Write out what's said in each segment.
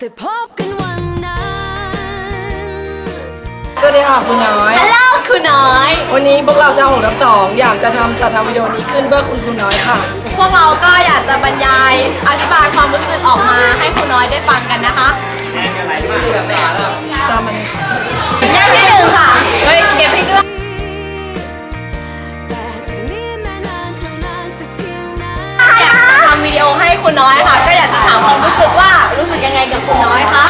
แต่พบกันวันนั้นสวัสดีค่ะคุณน้อย ฮัลโหลคุณน้อย วันนี้พวกเราชาวหงทั้งสอง อยากจะทำจัดทำวิดีโอนี้ขึ้นเพื่อคุณคุณน้อยค่ะ พวกเราก็อยากจะบรรยายอธิบายความรู้สึกออกมาให้คุณน้อยได้ฟังกันนะคะตามมันอย่างที่หนึ่งค่ะ เฮ้ยเก็บให้ด้วย ให้คุณน้อยค่ะ ก็อยากจะถามความรู้สึกว่ารู้สึกยังไงกับคุณน้อยคะ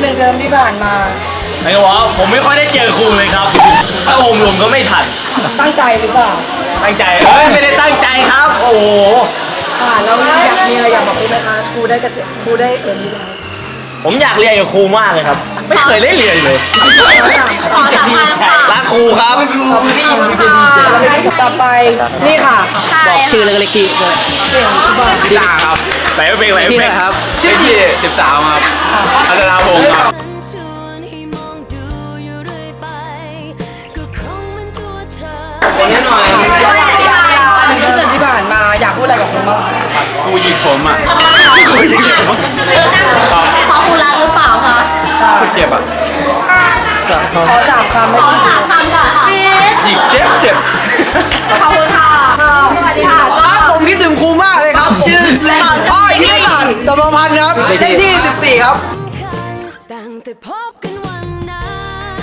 หนึ่งเทอมที่ผ่านมาไอ้วะผมไม่ค่อยได้เจอครูเลยครับ ถ้าโฮมรวมก็ไม่ทัน ตั้งใจหรือเปล่า ตั้งใจเฮ้ยไม่ได้ตั้งใจครับ โอ้โห ค่ะแล้วอยากมีอะไรอยากบอกครูไหมคะครูได้เกษตรครูได้เอ็นดีแล้ว ผมอยากเรียนกับครูมากเลยครับ ไม่เคยได้เรียนเลยขอสามพันค่ะรักครูครับขอบคุณค่ะต่อไปนี่ค่ะ บอกชื่อเลยพี่ตาครับไหนว่าเป็นไหนว่าเป็นครับชื่อที่สิบสามครับอัตนาพงศ์ครับฉันชวนให้มองดูอยู่เรื่อยไปก็คงเหมันตัวเธอคนนี้หน่อยช่วยอธิบายความหนึ่งเทอรู้มสึกที่ผ่านมาอยากพูดอะไรกับครูบ้างครูยิงผมอะครูยิงผม อะครับเพราะคุณรักหรือเปล่าคะใช่เจ็บอะขอสามคำให้ขอคุณสามคำก่อนค่ะยิงเจ็บเจ็บขอบคุณค่ะสวัสดีค่ะก็ผมคิดถึงครูมากเลยครับชื่อต่ออ้อยชื่อที่ผ่านตำรพันธ์ครับเลขที่14ครับตั้งแต่พบกันวันนั้น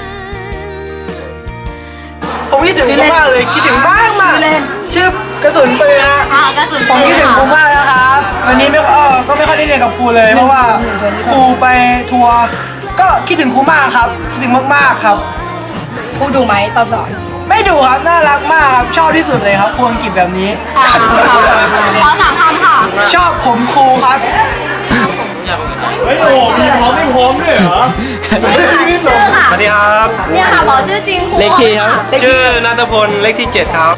ผมคิดถึงครูมากเลยคิดถึงมากมากชื่อเล่นชื่อ กระสุนปืนนะค่ะกระสุนผมปืคิดนถึงครูค่ะมากนะครับ วันนี้ไม่เออก็ไม่ค่อยได้เรียนกับครูเลย เพราะว่าครูไปทัวร์ก็คิดถึงครูมากครับ คิดถึงมากๆครับ ครูดูไหมตอนสอนไม่ดูครับน่ารักมากครับชอบที่สุดเลยครับครูอังกฤษแบบนี้ค่ะขอสามคำค่ะชอบผมครูครับ เฮ้ยโอ้โหมีพร้อมไม่พร้อมด้วยเหรอ ชื่อค่ะสวัสดีครับ เนี่ยค่ะบอกชื่อจริงครู เลขที่ครับ ชื่อนัทพลเลขที่ 7 ครับ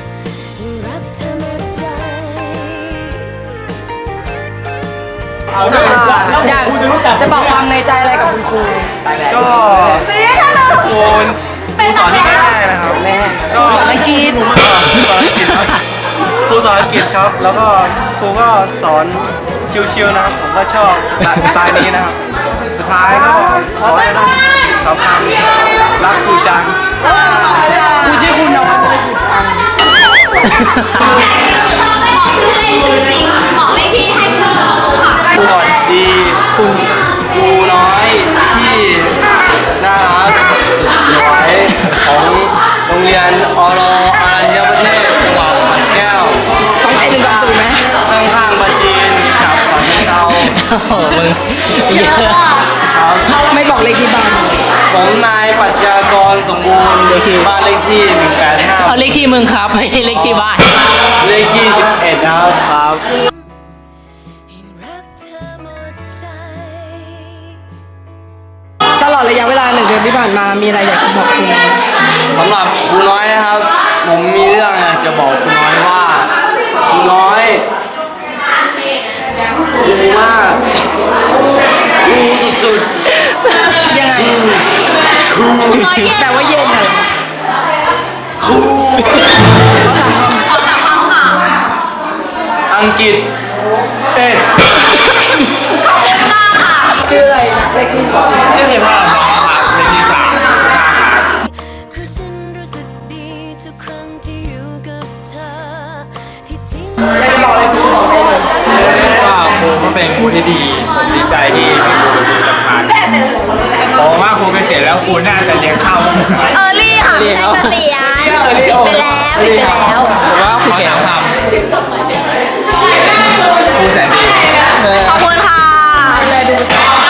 อยากจะบอกความในใจอะไรกับคุณครูก็ครูครูสอนที่ง่ายๆนะครับครูสอนอังกฤษครูสอนอังกฤษครับ แล้วก็ครูก็สอนชิวๆนะครับผมก็ชอบสไตล์นี้นะครับ สุดท้ายก็ขอให้สำคัญรักครูจัง ผมนายปรัชญากรสมบูรณ์บ้านเลขที่185เอาเลขที่มึงครับไม่ใช่เลขที่บ้าน เลขที่ 11ครับครับยิ่งรักเธอหมดใจ ตลอดระยะเวลาหนึ่งเดือนที่ผ่านมามีอะไรอยากจะบอกคุณไหมสำหรับครูน้อยนะครับ ผมมีเรื่องอยากจะบอกครูน้อยว่าครูน้อยครูมา น้อยเย็นแต่ว่าเย็นอะๆครูขอสามคำค่ะอังกฤษเอ๊ะชื่ออะไรนะเลขที่สองชื่อเพลงว่าน้องครับเลขที่สามสิบห้าครับเพราะฉันรู้สึกดีทุกครั้งที่อยู่กับเธอที่จริงอยากจะบอกอะไรคุณบอกได้เลยว่าครูก็เป็นครูที่ดีผมดีใจที่มีครูเป็นครูประจำชั้นผมว่า ครูเกษียณแล้วครูน่าจะเลี้ยงข้าวผมนะครับเออรี่ค่ะไม่ใช่เกษียณปิดไปแล้วปิดไปแล้วผมว่าครูสามคำครูแสนดีขอบคุณค่ะ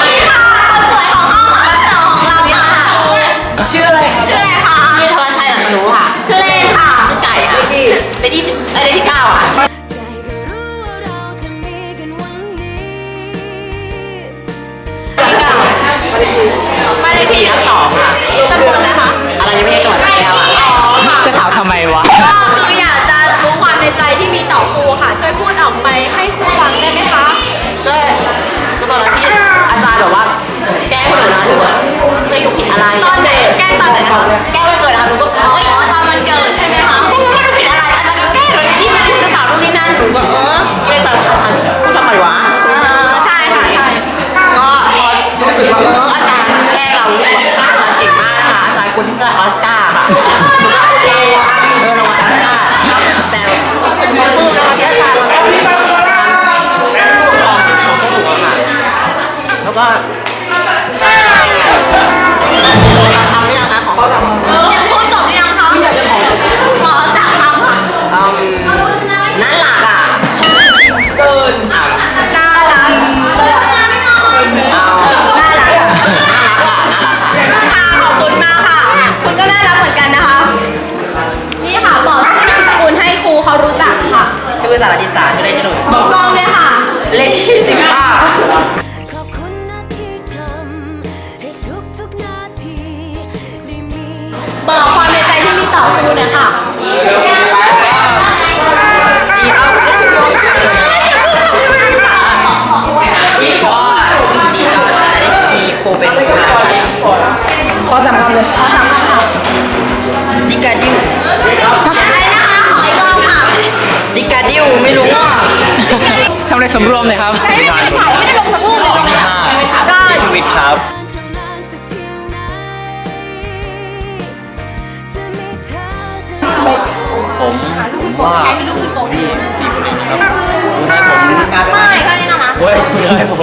นี่ค่ะคนสวยของห้องรับสองของเราค่ะชื่ออะไรครับชื่ออะไรคะชื่อธวัชชัยหลักรู้ค่ะชื่อเล่นค่ะชื่อไก่ค่ะเลขที่สิบเอ้ยเลขที่เก้า ทำไมวะก็คืออยากจะรู้ความในใจที่มีต่อครูค่ะ ช่วยพูดออกไปให้ครูฟังได้ไหมคะก็ก็ตอนนั้นที่อาจารย์แบบว่า แกล้งหนูนะหนูแบบไม่รู้ผิดอะไรตอนไหนแกล้งตอนไหนคะแกล้งวันเกิดอะหนูก็อ๋อเอ้ยตอนวันเกิดใช่ไหมคะก็ไม่รู้ผิดอะไรอาจารย์ก็แกล้งเลยนี่ผิดหรือเปล่านู่นนี่นั่นหนูก็เออคิดในใจว่าอาจารย์พูดทำไมวะเออใช่ค่ะใช่ ก็พอรู้สึกว่าเอออาจารย์แกล้งเรารู้สึกว่าอาจารย์เก่งมากนะคะอาจารย์ควรที่จะได้ออสการ์ค่ะารจิตสาชื่อเล่นชื่อหนุ่ยบอกกล้องเลยค่ะ เลขที่สิบห้าขอบคุณนะที่ทำให้ทุกๆนาทีได้มี บอกความในใจที่มีต่อครูหน่อยค่ะดีก็ดีครับแต่ได้มีครูเป็นผู้นำขอสามคำเลยจิกาดิวอะไร ไม่รู้ว่าทำอะไรสำรวมเลยครับไม่ได้ถ่ายไม่ได้ลงสักรูปเลยก็ชีวิตครับเท่านั้นสักเพียงไหนจะมีเธอจะผมผมว่าพี่พี่คนหนึ่งนะครับคุณให้ผมไม่แค่นี้นะคะเว้ยคุณให้ผม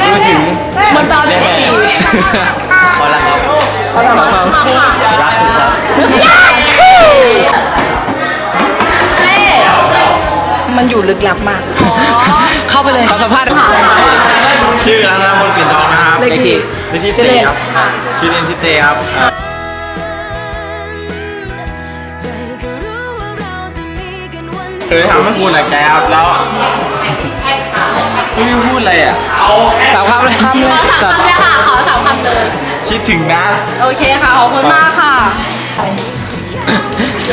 รู้ถึงมันตอนแน่เป็นปี อยู่ลึกลับมาก เข้าไปเลยขอสัมภาษณ์ชื่อรัตนพลปิ่นทองนะครับเลขที่เลขที่ชื่อสี่เล่นครับชื่อเล่นชื่อเตครับใจก็รู้ว่าเราจะมีกันวันเคยทำให้คุณอะแกครับแล้วไม่รู้พูดอะไรอะสามคำเลยคำเลยขอสามคำเลยค่ะขอสามคำเลย คิดถึงนะ โอเคค่ะ ขอบคุณมากค่ะ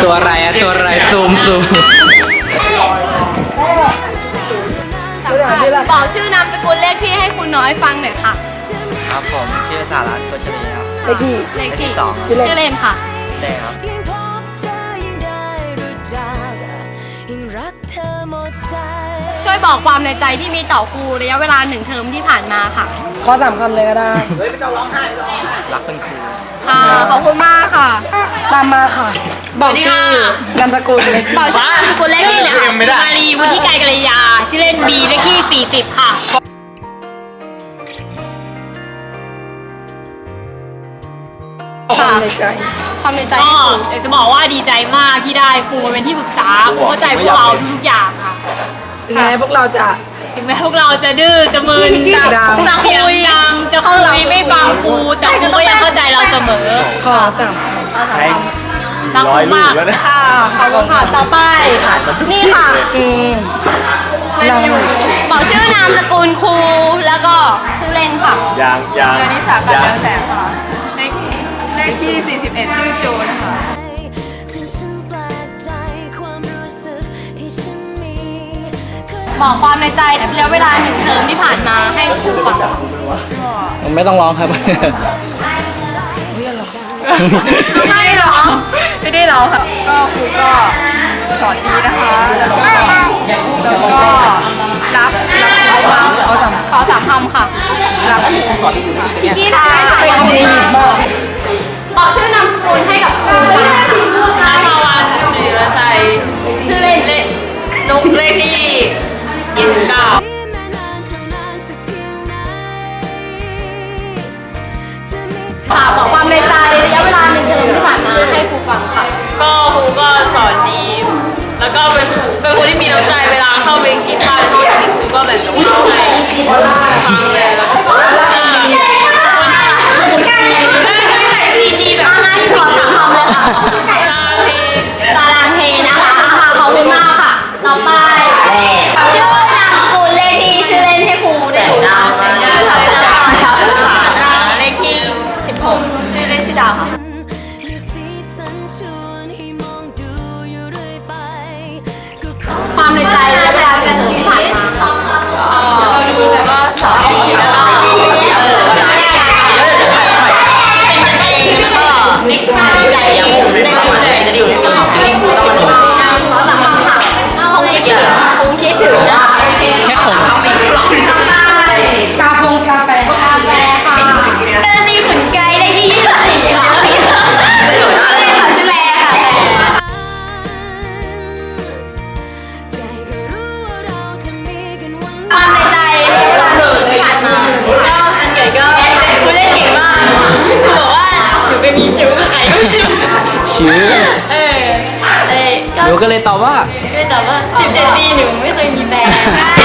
ตัวอะไรอะตัวอะไรซูมซูม บอกชื่อนามสกุลเลขที่ให้คุณน้อยฟังหน่อยค่ะ ครับผมชื่อสารัตน์กชลีครับ เลขที่ เลขที่สองชื่อเล่น ชื่อเล่นค่ะ เต้ครับ ยิ่งพบเธอยิ่งได้รู้จักยิ่งรักเธอหมดใจ ช่วยบอกความในใจที่มีต่อครูระยะเวลาหนึ่งเทอมที่ผ่านมาค่ะ ขอสามคำเลยก็ได้ รักคุณครู ค่ะ ขอบคุณมากค่ะ ตามมาค่ะ บอกชื่อสวัสดีค่ะนามสกุลเลขที่บอกชื่อนามสกุลเลขที่หน่อยค่ะไม่ได้มารีวุฒิไกรกัลยา ชื่อเล่นบีเลขที่ 40 ค่ะความในใจความในใจก็ให้ครูอยากจะบอกว่าดีใจมากที่ได้ครูมาเป็นที่ปรึกษาครูเข้าใจพวกเราทุกๆอย่างค่ะถึงแม้พวกเราจะ ถึงแม้พวกเราจะดื้อจะมึนจะดังจะคุยดังจะคุยไม่ฟังครูแต่ครูก็ยังเข้าใจเราเสมอขอสามครักครูมากค่ะขอบคุณค่ะต่อไป นี่ค่ะำอืมนางหนึ่งบอกชื่อนามสกุลครูแล้วก็ชื่อเล่นค่ะ ยางยางนิสาปัญญาแสงค่ะเลขที่ 41 ชื่อจูนะคะ บอกความในใจระยะเวลาหนึ่งเทอมที่ผ่านมาให้ครูฟังไม่ต้องร้องครับ ไม่หรอไม่ได้หรอค่ะก็ครูก็สอนดีนะคะแล้วก็แล้วก็รับรับขอสามขอสามคำค่ะรับพี่กี้ได้ค่ะไปคำนี้บ้างบอกชื่อนามสกุลให้กับครูฟังค่ะนามาวันศิรชัยชื่อเล่นเลขนุกเลขที่ 29แม้นานเท่านานสักเพียงไหนจะมีเธอค่ะบอกความในใจระยะเวลาหนึ่งเทอมที่ผ่านมาให้ครูฟังค่ะ ก็ครูก็สอนดี แล้วก็เป็นเป็นคนที่มีน้ำใจเวลาเข้าไปกินข้าวที่นี่ครูก็แบบยกข้าวให้ฟังเลยแล้วก็บอ เล่นชื่อดาวค่ะ ความในใจและเวลาเป็นสิ่งที่ผ่านมาเราดูแบบว่าสามีแล้วก็เออเนกันเองแล้วก็ดีใจอย่งได้คุยจะได้อยู่ตลอดจะได้คุยตลอดคงคิดถึงคงคิดถึงนะแค่ของเขาไม่รู้หรอง เคยมีแฟน